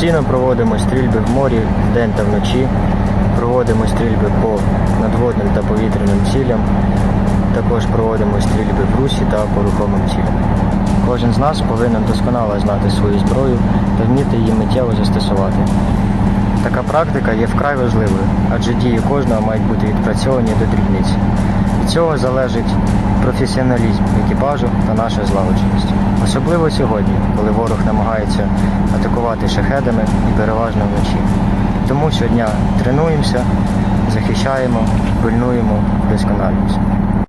Постійно проводимо стрільби в морі вдень та вночі, проводимо стрільби по надводним та повітряним цілям, також проводимо стрільби в русі та по рухомим цілям. Кожен з нас повинен досконало знати свою зброю та вміти її миттєво застосувати. Така практика є вкрай важливою, адже дії кожного мають бути відпрацьовані до дрібниць. Від цього залежить професіоналізм екіпажу та наша злагодженість. Особливо сьогодні, коли ворог намагається атакувати шахедами і переважно вночі. Тому щодня тренуємося, захищаємо, пильнуємо, вдосконалюємося.